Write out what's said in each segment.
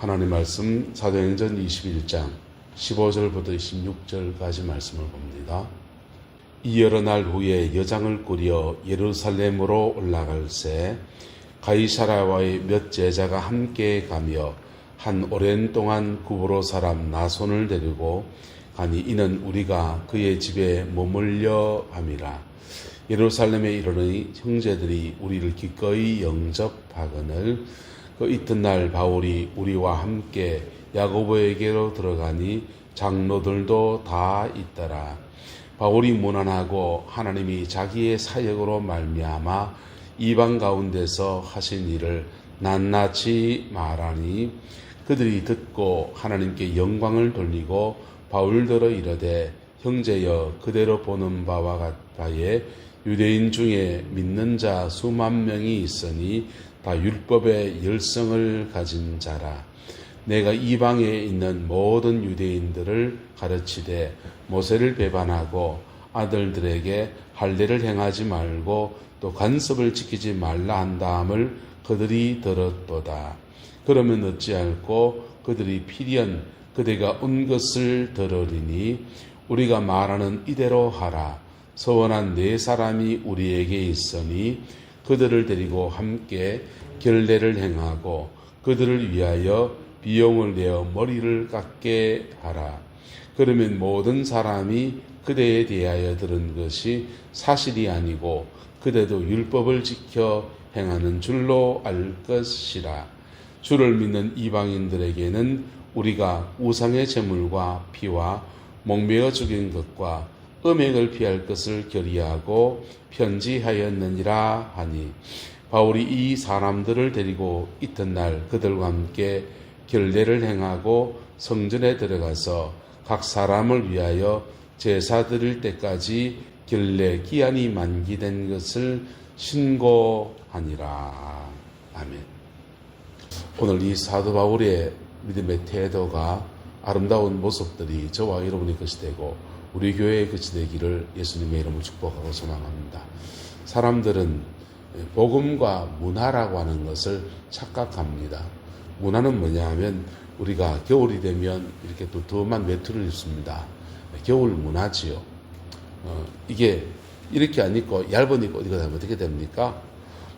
하나님 말씀 사도행전 21장 15절부터 16절까지 말씀을 봅니다. 이 여러 날 후에 여장을 꾸려 예루살렘으로 올라갈새 가이사라와의 몇 제자가 함께 가며 한 오랜 동안 구브로 사람 나손을 데리고 가니 이는 우리가 그의 집에 머물려 함이라 예루살렘에 이르니 형제들이 우리를 기꺼이 영접하거늘 그 이튿날 바울이 우리와 함께 야고보에게로 들어가니 장로들도 다 있더라. 바울이 무난하고 하나님이 자기의 사역으로 말미암아 이방 가운데서 하신 일을 낱낱이 말하니 그들이 듣고 하나님께 영광을 돌리고 바울더러 이르되 형제여 그대로 보는 바와 같바에 유대인 중에 믿는 자 수만 명이 있으니 다 율법의 열성을 가진 자라. 내가 이방에 있는 모든 유대인들을 가르치되 모세를 배반하고 아들들에게 할례를 행하지 말고 또 간섭을 지키지 말라 한 다음을 그들이 들었도다. 그러면 어찌할꼬 그들이 필연 그대가 온 것을 들으리니 우리가 말하는 이대로 하라. 서원한 네 사람이 우리에게 있으니 그들을 데리고 함께 결례를 행하고 그들을 위하여 비용을 내어 머리를 깎게 하라. 그러면 모든 사람이 그대에 대하여 들은 것이 사실이 아니고 그대도 율법을 지켜 행하는 줄로 알 것이라. 주를 믿는 이방인들에게는 우리가 우상의 제물과 피와 목매어 죽인 것과 음행을 피할 것을 결의하고 편지하였느니라 하니 바울이 이 사람들을 데리고 이튿날 그들과 함께 결례를 행하고 성전에 들어가서 각 사람을 위하여 제사 드릴 때까지 결례 기한이 만기된 것을 신고하니라. 아멘. 오늘 이 사도 바울의 믿음의 태도가 아름다운 모습들이 저와 여러분의 것이 되고 우리 교회의 것이 되기를 예수님의 이름으로 축복하고 소망합니다. 사람들은 복음과 문화라고 하는 것을 착각합니다. 문화는 뭐냐 하면 우리가 겨울이 되면 이렇게 두툼한 외투를 입습니다. 겨울 문화지요. 어, 이게 이렇게 안 입고 얇은 입고 어디 가면 어떻게 됩니까?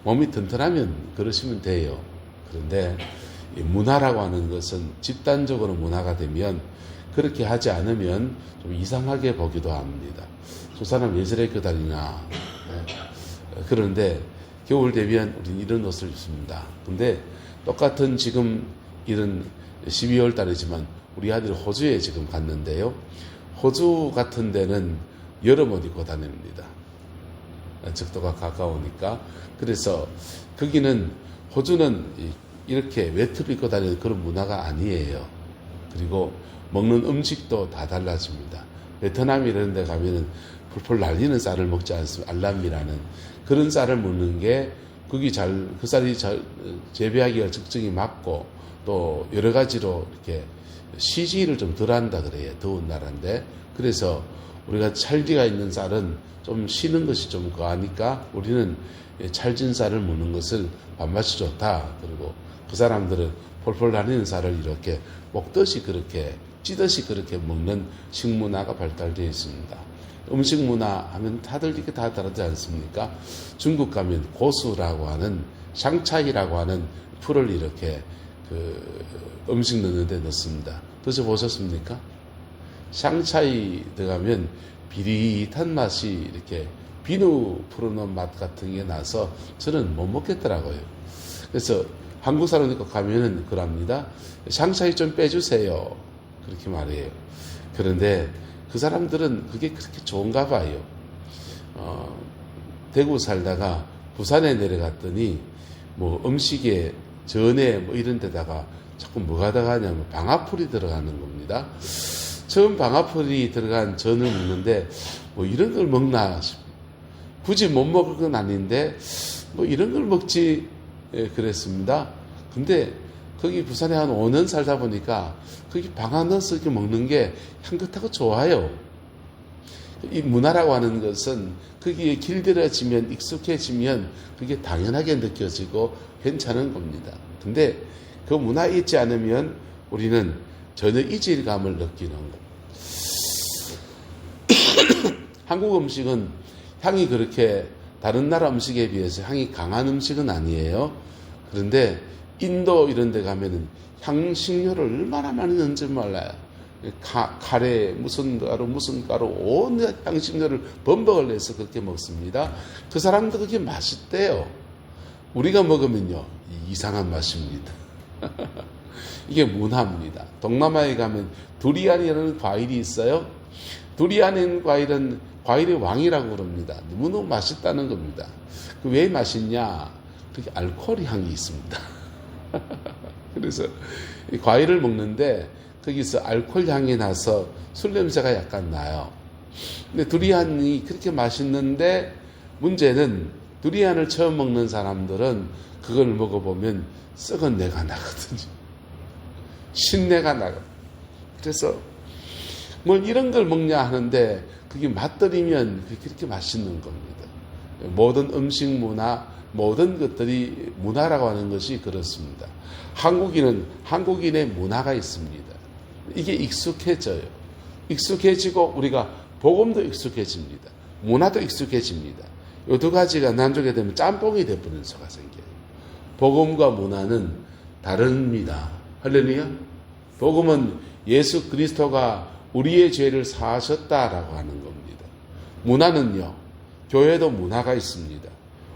몸이 튼튼하면 그러시면 돼요. 그런데 이 문화라고 하는 것은 집단적으로 문화가 되면 그렇게 하지 않으면 좀 이상하게 보기도 합니다. 저 사람 왜 저렇게 다니냐. 네. 그런데 겨울 되면 우리는 이런 옷을 입습니다. 근데 똑같은 지금 이런 12월 달이지만 우리 아들이 호주에 지금 갔는데요. 호주 같은 데는 여름 옷 입고 다닙니다. 적도가 가까우니까. 그래서 거기는 호주는 이렇게 외투를 입고 다니는 그런 문화가 아니에요. 그리고 먹는 음식도 다 달라집니다. 베트남 이런 데 가면은 풀풀 날리는 쌀을 먹지 않습니다. 알람이라는 그런 쌀을 먹는 게 그게 잘, 그 쌀이 잘 재배하기가 적정이 맞고 또 여러 가지로 이렇게 시지를 좀 덜 한다 그래요. 더운 나라인데. 그래서 우리가 찰지가 있는 쌀은 좀 쉬는 것이 좀 거하니까 우리는 찰진 쌀을 먹는 것을 밥맛이 좋다. 그리고 그 사람들은 폴폴 나리는 쌀을 이렇게 먹듯이 그렇게 찌듯이 그렇게 먹는 식문화가 발달되어 있습니다. 음식 문화 하면 다들 이렇게 다 다르지 않습니까? 중국 가면 고수라고 하는 샹차이라고 하는 풀을 이렇게 그 음식 넣는데 넣습니다. 드셔보셨습니까? 샹차이 들어가면 비릿한 맛이 이렇게 비누 풀어놓은 맛 같은 게 나서 저는 못 먹겠더라고요. 그래서 한국 사람들 가면은 그럽니다. 샹차이 좀 빼주세요. 그렇게 말해요. 그런데 그 사람들은 그게 그렇게 좋은가 봐요. 어, 대구 살다가 부산에 내려갔더니 뭐 음식에 전에 뭐 이런 데다가 자꾸 뭐가 들어가냐면 방아풀이 들어가는 겁니다. 처음 방아풀이 들어간 전을 먹는데 뭐 이런 걸 먹나 싶 굳이 못 먹을 건 아닌데 뭐 이런 걸 먹지 예, 그랬습니다. 근데 거기 부산에 한 5년 살다 보니까 거기 방아 넣어서 이렇게 먹는 게 향긋하고 좋아요. 이 문화라고 하는 것은 거기에 길들여지면 익숙해지면 그게 당연하게 느껴지고 괜찮은 겁니다. 근데 그 문화에 있지 않으면 우리는 전혀 이질감을 느끼는 것. 한국 음식은 향이 그렇게 다른 나라 음식에 비해서 향이 강한 음식은 아니에요. 그런데 인도 이런 데 가면은 향신료를 얼마나 많이 넣는지 몰라요. 가, 카레, 무슨 가루, 무슨 가루, 온 향신료를 범벅을 내서 그렇게 먹습니다. 그 사람도 그게 맛있대요. 우리가 먹으면요, 이상한 맛입니다. 이게 문화입니다. 동남아에 가면 두리안이라는 과일이 있어요. 두리안인 과일은 과일의 왕이라고 그럽니다. 너무너무 맛있다는 겁니다. 그 왜 맛있냐? 그게 알코올 향이 있습니다. 그래서 이 과일을 먹는데 거기서 알코올 향이 나서 술 냄새가 약간 나요. 근데 두리안이 그렇게 맛있는데 문제는 두리안을 처음 먹는 사람들은 그걸 먹어보면 썩은 내가 나거든요. 신내가 나요. 그래서 뭘 이런 걸 먹냐 하는데 그게 맛들이면 그게 그렇게 맛있는 겁니다. 모든 음식 문화, 모든 것들이 문화라고 하는 것이 그렇습니다. 한국인은 한국인의 문화가 있습니다. 이게 익숙해져요. 익숙해지고 우리가 복음도 익숙해집니다. 문화도 익숙해집니다. 이 두 가지가 난조게 되면 짬뽕이 되버리는 수가 생겨요. 복음과 문화는 다릅니다. 할렐루야. 복음은 예수 그리스도가 우리의 죄를 사하셨다라고 하는 겁니다. 문화는요. 교회도 문화가 있습니다.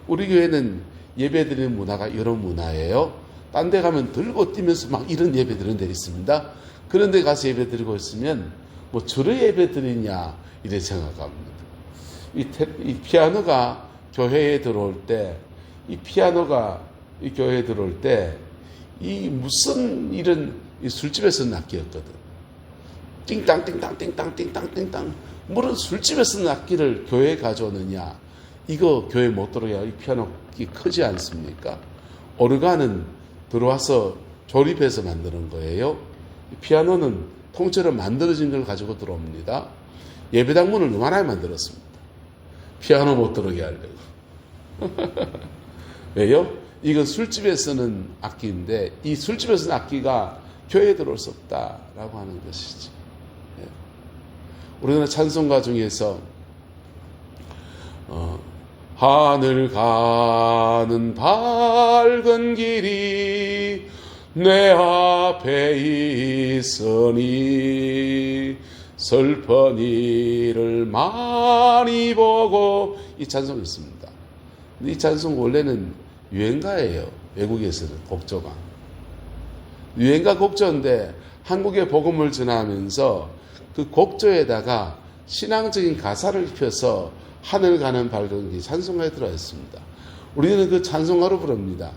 우리 교회는 예배 드리는 문화가 이런 문화예요. 딴 데 가면 들고 뛰면서 막 이런 예배 드리는 데 있습니다. 그런 데 가서 예배 드리고 있으면 뭐 주로 예배 드리냐 이래 생각합니다. 이, 테, 이 피아노가 교회에 들어올 때 이 피아노가 이 교회에 들어올 때 이 무슨 이런 이 술집에서 악기였거든. 띵땅 띵땅 띵땅 띵땅 띵땅 물은 술집에서 악기를 교회에 가져오느냐 이거 교회 못 들어야 이 피아노 크지 않습니까? 오르간은 들어와서 조립해서 만드는 거예요. 피아노는 통째로 만들어진 걸 가지고 들어옵니다. 예배당 문을 너무나 만들었습니다. 피아노 못 들어오게 하려고. 왜요? 이건 술집에 쓰는 악기인데 이 술집에 쓰는 악기가 교회에 들어올 수 없다라고 하는 것이지. 예. 우리나라 찬송가 중에서 어, 하늘 가는 밝은 길이 내 앞에 있으니 슬픈 일을 많이 보고 이 찬송이 있습니다. 이 찬송 원래는 유행가예요. 외국에서는 곡조가. 유행가 곡조인데 한국에 복음을 전하면서 그 곡조에다가 신앙적인 가사를 입혀서 하늘 가는 밝은 길 찬송가에 들어 있습니다. 우리는 그 찬송가로 부릅니다.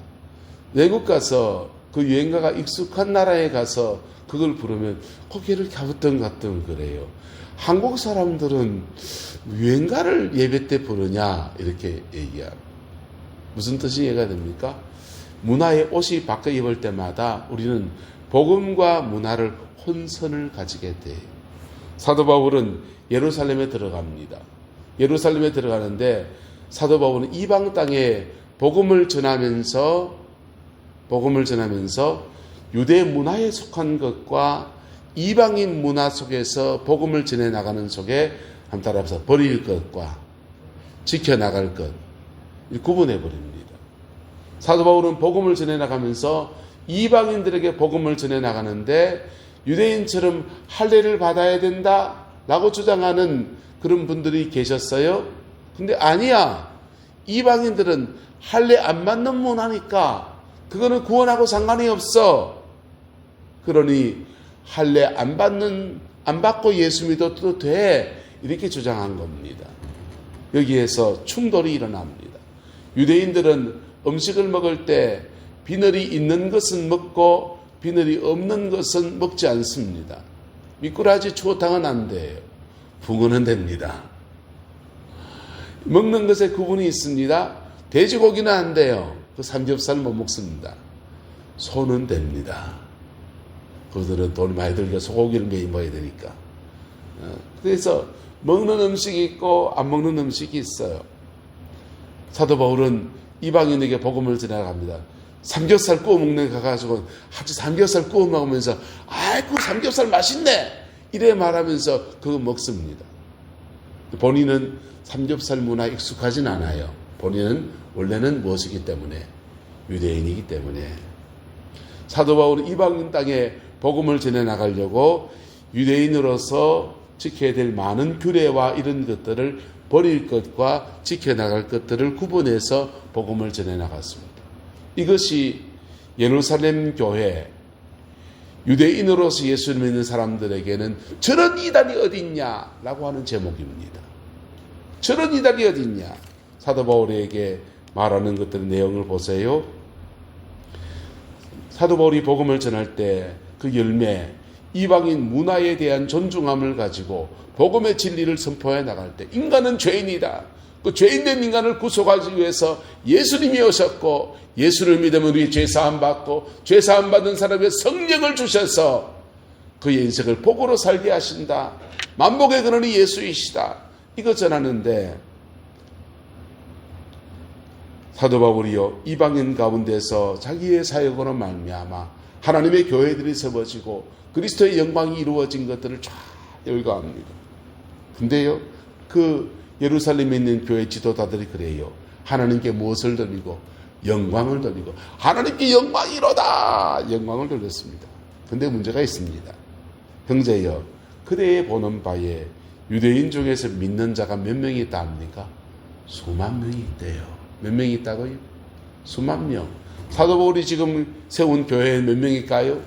외국 가서 그 유행가가 익숙한 나라에 가서 그걸 부르면 고개를 갸우뚱갸우뚱 그래요. 한국 사람들은 유행가를 예배 때 부르냐 이렇게 얘기합니다. 무슨 뜻이 이해가 됩니까? 문화의 옷이 바꿔 입을 때마다 우리는 복음과 문화를 혼선을 가지게 돼요. 사도 바울은 예루살렘에 들어갑니다. 예루살렘에 들어가는데 사도 바울은 이방 땅에 복음을 전하면서 복음을 전하면서 유대 문화에 속한 것과 이방인 문화 속에서 복음을 전해 나가는 속에 한 따라서 버릴 것과 지켜 나갈 것 구분해 버립니다. 사도 바울은 복음을 전해 나가면서 이방인들에게 복음을 전해 나가는데 유대인처럼 할례를 받아야 된다 라고 주장하는 그런 분들이 계셨어요. 근데 아니야. 이방인들은 할례 안 받는 문화니까 그거는 구원하고 상관이 없어. 그러니 할례 안 받는 안 받고 예수 믿어도 돼. 이렇게 주장한 겁니다. 여기에서 충돌이 일어납니다. 유대인들은 음식을 먹을 때 비늘이 있는 것은 먹고 비늘이 없는 것은 먹지 않습니다. 미꾸라지 추어탕은 안 돼요. 붕어는 됩니다. 먹는 것에 구분이 있습니다. 돼지고기는 안 돼요. 그 삼겹살은 못 먹습니다. 소는 됩니다. 그들은 돈 많이 들게 소고기를 매일 먹어야 되니까. 어, 그래서 먹는 음식이 있고 안 먹는 음식이 있어요. 사도 바울은 이방인에게 복음을 전해갑니다. 삼겹살 구워 먹는 가 가지고 아주 삼겹살 구워 먹으면서 아이고 삼겹살 맛있네 이래 말하면서 그거 먹습니다. 본인은 삼겹살 문화 익숙하진 않아요. 본인은 원래는 무엇이기 때문에 유대인이기 때문에 사도 바울은 이방 땅에 복음을 전해 나가려고 유대인으로서 지켜야 될 많은 규례와 이런 것들을 버릴 것과 지켜 나갈 것들을 구분해서 복음을 전해 나갔습니다. 이것이 예루살렘 교회 유대인으로서 예수를 믿는 사람들에게는 저런 이단이 어딨냐라고 하는 제목입니다. 저런 이단이 어딨냐? 사도 바울에게 말하는 것들의 내용을 보세요. 사도 바울이 복음을 전할 때 그 열매, 이방인 문화에 대한 존중함을 가지고 복음의 진리를 선포해 나갈 때 인간은 죄인이다. 그 죄인 된 인간을 구속하기 위해서 예수님이 오셨고 예수를 믿으면 우리 죄 사함 받고 죄 사함 받은 사람의 성령을 주셔서 그의 인생을 복으로 살게 하신다. 만복의 근원이 예수이시다. 이거 전하는데 사도 바울이요 이방인 가운데서 자기의 사역으로 말미암아 하나님의 교회들이 세워지고 그리스도의 영광이 이루어진 것들을 쫙 열거합니다. 근데요 그 예루살렘에 있는 교회 지도자들이 그래요. 하나님께 무엇을 돌리고 영광을 돌리고 하나님께 영광이로다 영광을 돌렸습니다. 근데 문제가 있습니다. 형제여 그대의 보는 바에 유대인 중에서 믿는 자가 몇 명이 있다 합니까? 수만 명이 있대요. 몇 명이 있다고요? 수만 명. 사도 바울이 지금 세운 교회 몇 명일까요?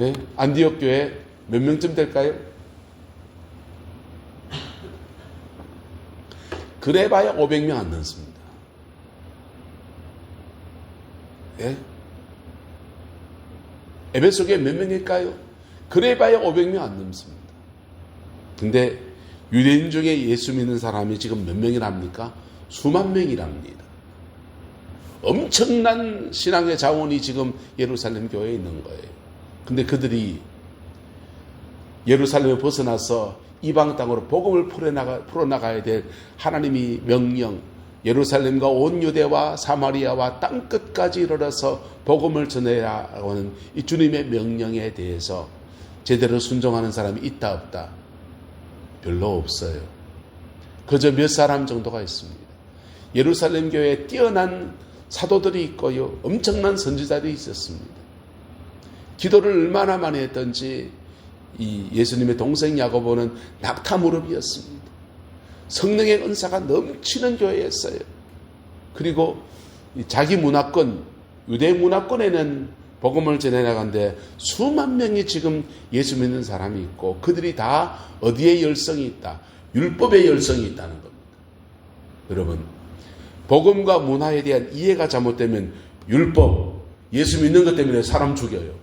예? 안디옥 교회 몇 명쯤 될까요? 그래봐야 500명 안 넘습니다. 예? 에베소 교회 몇 명일까요? 그래봐야 500명 안 넘습니다. 근데 유대인 중에 예수 믿는 사람이 지금 몇 명이랍니까? 수만 명이랍니다. 엄청난 신앙의 자원이 지금 예루살렘 교회에 있는 거예요. 근데 그들이 예루살렘을 벗어나서 이방 땅으로 복음을 풀어나가, 풀어나가야 될 하나님이 명령, 예루살렘과 온 유대와 사마리아와 땅 끝까지 이르러서 복음을 전해야 하는 이 주님의 명령에 대해서 제대로 순종하는 사람이 있다 없다 별로 없어요. 그저 몇 사람 정도가 있습니다. 예루살렘 교회에 뛰어난 사도들이 있고요. 엄청난 선지자들이 있었습니다. 기도를 얼마나 많이 했던지 이 예수님의 동생 야고보는 낙타 무릎이었습니다. 성령의 은사가 넘치는 교회였어요. 그리고 자기 문화권, 유대 문화권에는 복음을 전해 나간데 수만 명이 지금 예수 믿는 사람이 있고 그들이 다 어디에 열성이 있다? 율법의 열성이 있다는 겁니다. 여러분, 복음과 문화에 대한 이해가 잘못되면 율법, 예수 믿는 것 때문에 사람 죽여요.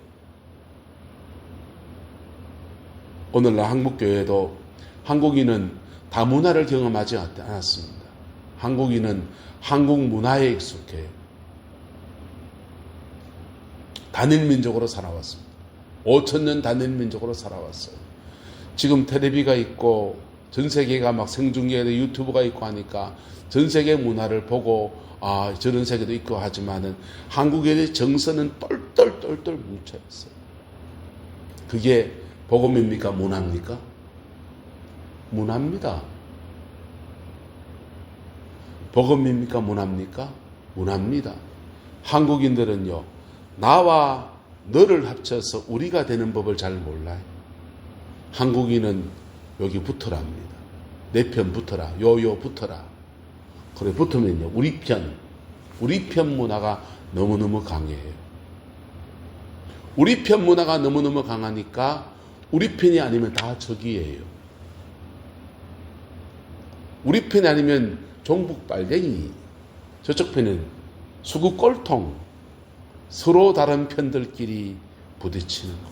오늘날 한국교회도 한국인은 다문화를 경험하지 않았습니다. 한국인은 한국 문화에 익숙해요. 단일 민족으로 살아왔습니다. 5천 년 단일 민족으로 살아왔어요. 지금 텔레비가 있고 전 세계가 막 생중계에 유튜브가 있고 하니까 전 세계 문화를 보고 아 저런 세계도 있고 하지만은 한국의 정서는 똘똘똘똘 뭉쳐 있어요. 그게 복음입니까 문화입니까? 문화입니다. 복음입니까 문화입니까? 문화입니다. 한국인들은요 나와 너를 합쳐서 우리가 되는 법을 잘 몰라요. 한국인은 여기 붙어랍니다. 내 편 붙어라. 요요 붙어라. 그래 붙으면요. 우리 편. 우리 편 문화가 너무너무 강해요. 우리 편 문화가 너무너무 강하니까 우리 편이 아니면 다 적이에요. 우리 편이 아니면 종북 빨갱이. 저쪽 편은 수구 꼴통. 서로 다른 편들끼리 부딪히는 거.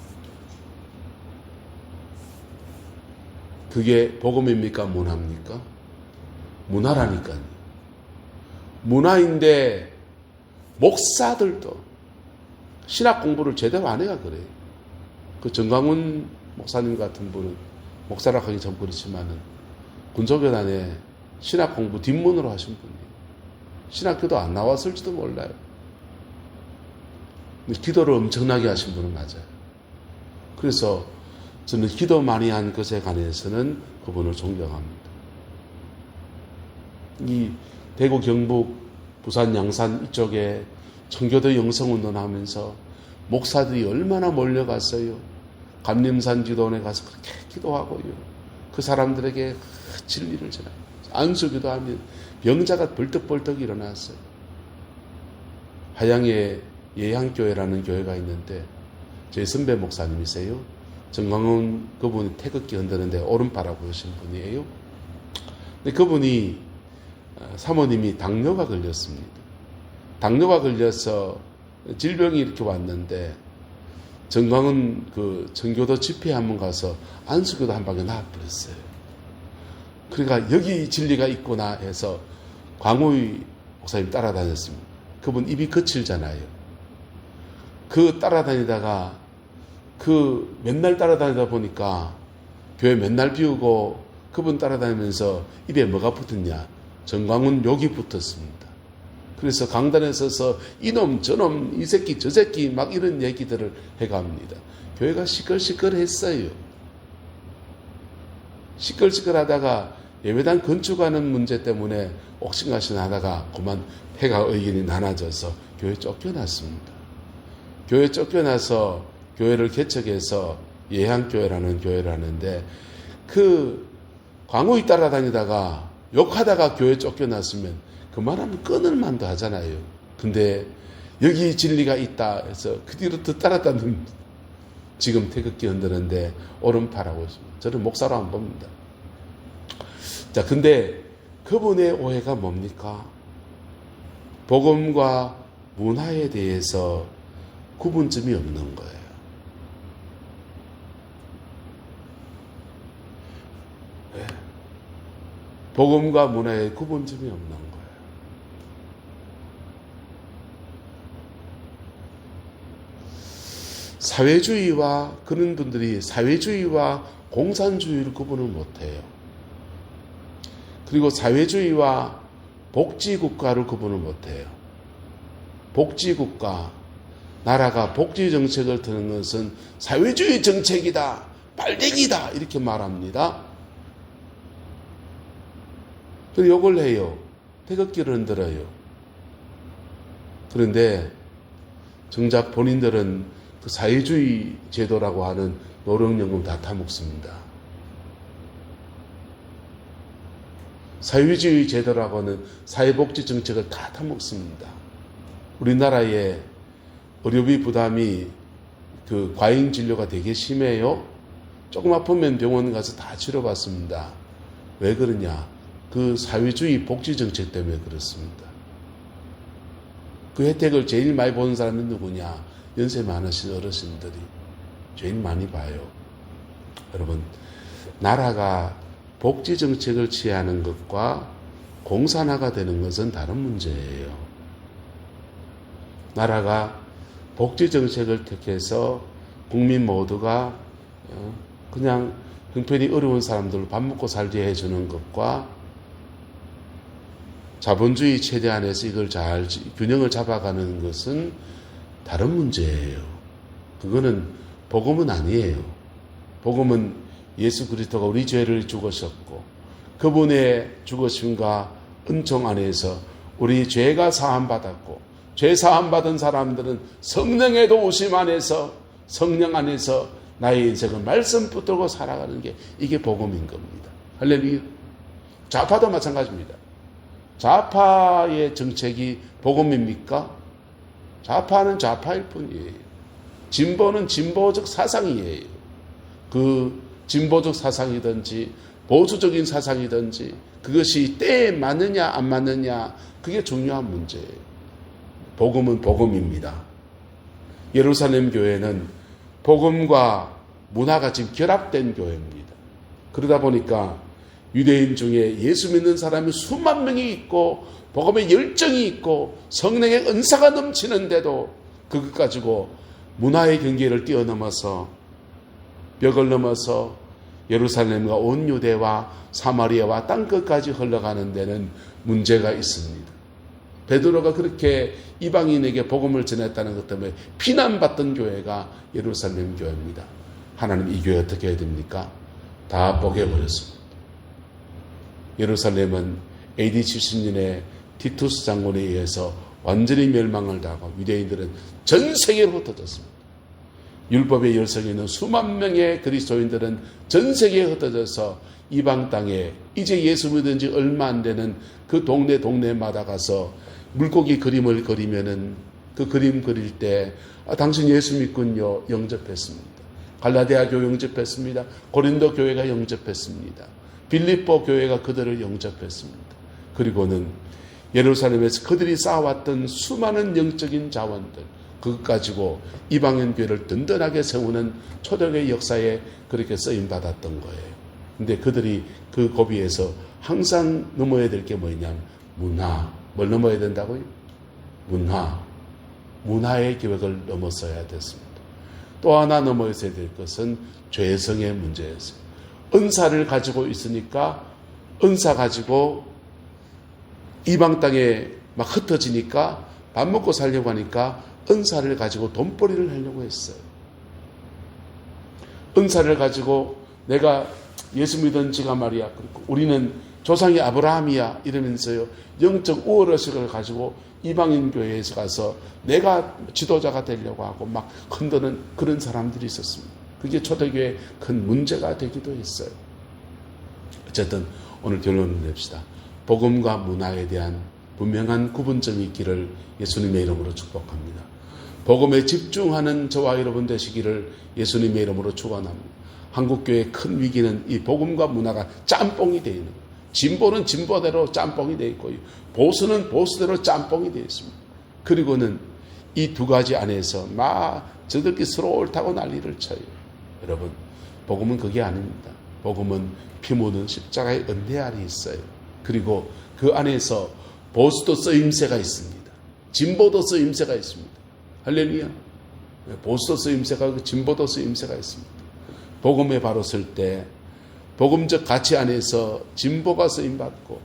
그게 복음입니까? 문화입니까? 문화라니까요. 문화인데 목사들도 신학 공부를 제대로 안 해야 그래요. 그 정강훈 목사님 같은 분은 목사라 하기 전 그렇지만은 군소교단에 신학 공부 뒷문으로 하신 분이에요. 신학교도 안 나왔을지도 몰라요. 기도를 엄청나게 하신 분은 맞아요. 그래서 저는 기도 많이 한 것에 관해서는 그분을 존경합니다. 이 대구 경북 부산 양산 이쪽에 청교도 영성운동 하면서 목사들이 얼마나 몰려갔어요. 감림산 기도원에 가서 그렇게 기도하고요. 그 사람들에게 진리를 전하고 안수기도 하면 병자가 벌떡벌떡 일어났어요. 하양에 예향교회라는 교회가 있는데 저희 선배 목사님이세요. 정광훈 그분이 태극기 흔드는데 오른팔하고 오신 분이에요. 근데 그분이 어, 사모님이 당뇨가 걸렸습니다. 당뇨가 걸려서 질병이 이렇게 왔는데 정광훈 그 전교도 집회 한번 가서 안수교도 한 방에 나와버렸어요. 그러니까 여기 진리가 있구나 해서 광우의 목사님 따라다녔습니다. 그분 입이 거칠잖아요. 그 따라다니다가 그 맨날 따라다니다 보니까 교회 맨날 비우고 그분 따라다니면서 입에 뭐가 붙었냐? 정광훈 욕이 붙었습니다. 그래서 강단에 서서 이놈 저놈 이 새끼 저 새끼 막 이런 얘기들을 해갑니다. 교회가 시끌시끌했어요. 시끌시끌하다가 예배당 건축하는 문제 때문에 옥신각신 하다가 그만 패가 의견이 나눠져서 교회 쫓겨났습니다. 교회 쫓겨나서 교회를 개척해서 예향교회라는 교회를 하는데 그 광우이 따라다니다가 욕하다가 교회 쫓겨났으면 그만하면 끊을 만도 하잖아요. 근데 여기 진리가 있다 해서 그 뒤로 더 따라다니는 지금 태극기 흔드는데 오른팔하고. 저는 목사로 안 봅니다. 자, 근데 그분의 오해가 뭡니까? 복음과 문화에 대해서 구분점이 없는 거예요. 네. 복음과 문화에 구분점이 없는 거예요. 사회주의와 그런 분들이 사회주의와 공산주의를 구분을 못해요. 그리고 사회주의와 복지국가를 구분을 못해요. 복지국가, 나라가 복지 정책을 드는 것은 사회주의 정책이다, 빨갱이다, 이렇게 말합니다. 그리고 욕을 해요. 태극기를 흔들어요. 그런데 정작 본인들은 그 사회주의 제도라고 하는 노령연금 다 타먹습니다. 사회주의 제도라고 하는 사회복지 정책을 다 타먹습니다. 우리나라의 의료비 부담이 그 과잉 진료가 되게 심해요. 조금 아프면 병원 가서 다 치료받습니다. 왜 그러냐? 그 사회주의 복지 정책 때문에 그렇습니다. 그 혜택을 제일 많이 보는 사람이 누구냐? 연세 많으신 어르신들이 제일 많이 봐요. 여러분, 나라가 복지 정책을 취하는 것과 공산화가 되는 것은 다른 문제예요. 나라가 복지 정책을 택해서 국민 모두가 어, 그냥 형편이 어려운 사람들 밥 먹고 살게 해주는 것과 자본주의 체제 안에서 이걸 잘 균형을 잡아가는 것은 다른 문제예요. 그거는 복음은 아니에요. 복음은 예수 그리스도가 우리 죄를 죽으셨고 그분의 죽으심과 은총 안에서 우리 죄가 사함 받았고 죄 사함 받은 사람들은 성령의 도우심 안에서 성령 안에서 나의 인생을 말씀 붙들고 살아가는 게 이게 복음인 겁니다. 할렐루야. 좌파도 마찬가지입니다. 좌파의 정책이 복음입니까? 좌파는 좌파일 뿐이에요. 진보는 진보적 사상이에요. 그 진보적 사상이든지 보수적인 사상이든지 그것이 때에 맞느냐 안 맞느냐 그게 중요한 문제예요. 복음은 복음입니다. 예루살렘 교회는 복음과 문화가 지금 결합된 교회입니다. 그러다 보니까 유대인 중에 예수 믿는 사람이 수만 명이 있고 복음의 열정이 있고 성령의 은사가 넘치는데도 그것 가지고 문화의 경계를 뛰어넘어서 벽을 넘어서 예루살렘과 온 유대와 사마리아와 땅끝까지 흘러가는 데는 문제가 있습니다. 베드로가 그렇게 이방인에게 복음을 전했다는 것 때문에 비난받던 교회가 예루살렘 교회입니다. 하나님 이 교회 어떻게 해야 됩니까? 다 뽀개버렸습니다. 예루살렘은 AD 70년에 티투스 장군에 의해서 완전히 멸망을 당하고 유대인들은 전 세계로 흩어졌습니다. 율법의 열성에 있는 수만 명의 그리스도인들은 전 세계에 흩어져서 이방 땅에 이제 예수 믿은 지 얼마 안 되는 그 동네 동네마다 가서 물고기 그림을 그리면은 그 그림 그릴 때 아, 당신 예수 믿군요 영접했습니다. 갈라디아 교회 영접했습니다. 고린도 교회가 영접했습니다. 빌립보 교회가 그들을 영접했습니다. 그리고는 예루살렘에서 그들이 쌓아왔던 수많은 영적인 자원들 그것 가지고 이방인 교회를 든든하게 세우는 초대교회 역사에 그렇게 쓰임 받았던 거예요. 근데 그들이 그 고비에서 항상 넘어야 될 게 뭐냐면 문화. 뭘 넘어야 된다고요? 문화. 문화의 계획을 넘어서야 됐습니다. 또 하나 넘어서야 될 것은 죄성의 문제였어요. 은사를 가지고 있으니까 은사 가지고 이방 땅에 막 흩어지니까 밥 먹고 살려고 하니까 은사를 가지고 돈벌이를 하려고 했어요. 은사를 가지고 내가 예수 믿은 지가 말이야. 우리는 조상이 아브라함이야. 이러면서요. 영적 우월의식을 가지고 이방인 교회에서 가서 내가 지도자가 되려고 하고 막 흔드는 그런 사람들이 있었습니다. 그게 초대교회 큰 문제가 되기도 했어요. 어쨌든 오늘 결론을 냅시다. 복음과 문화에 대한 분명한 구분점이 있기를 예수님의 이름으로 축복합니다. 복음에 집중하는 저와 여러분 되시기를 예수님의 이름으로 축원합니다. 한국교회의 큰 위기는 이 복음과 문화가 짬뽕이 되어 있는. 진보는 진보대로 짬뽕이 되어 있고 보수는 보수대로 짬뽕이 되어 있습니다. 그리고는 이 두 가지 안에서 막 저들끼리 서로 옳다고 난리를 쳐요. 여러분, 복음은 그게 아닙니다. 복음은 피 묻은 십자가의 은혜 안에 있어요. 그리고 그 안에서 보수도 쓰임새가 있습니다. 진보도 쓰임새가 있습니다. 할렐루야. 보수도 쓰임새가 진보도 쓰임새가 있습니다. 복음에 바로 설때 복음적 가치 안에서 진보가 쓰임받고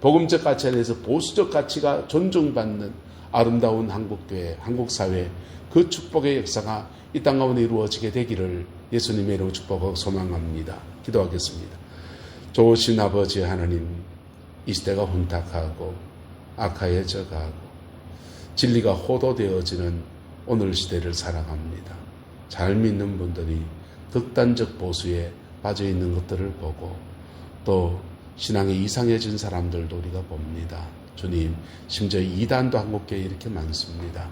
복음적 가치 안에서 보수적 가치가 존중받는 아름다운 한국교회, 한국사회 그 축복의 역사가 이 땅 가운데 이루어지게 되기를 예수님의 이름으로 축복하고 소망합니다. 기도하겠습니다. 좋으신 아버지 하나님 이 시대가 혼탁하고 악하에 져가고 진리가 호도되어지는 오늘 시대를 살아갑니다. 잘 믿는 분들이 극단적 보수에 빠져 있는 것들을 보고 또 신앙이 이상해진 사람들도 우리가 봅니다. 주님, 심지어 이단도 한국교회에 이렇게 많습니다.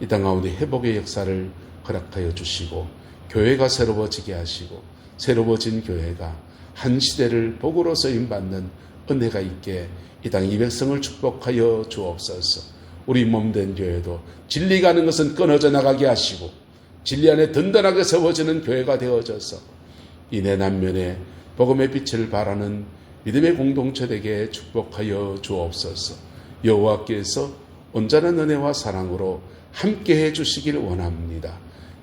이 땅 가운데 회복의 역사를 허락하여 주시고 교회가 새로워지게 하시고 새로워진 교회가 한 시대를 복으로 쓰임 받는 은혜가 있게 이 땅 이 백성을 축복하여 주옵소서. 우리 몸된 교회도 진리 가는 것은 끊어져 나가게 하시고 진리 안에 든든하게 세워지는 교회가 되어져서 이내 남면에 복음의 빛을 발하는 믿음의 공동체 되게 축복하여 주옵소서. 여호와께서 온전한 은혜와 사랑으로 함께해 주시길 원합니다.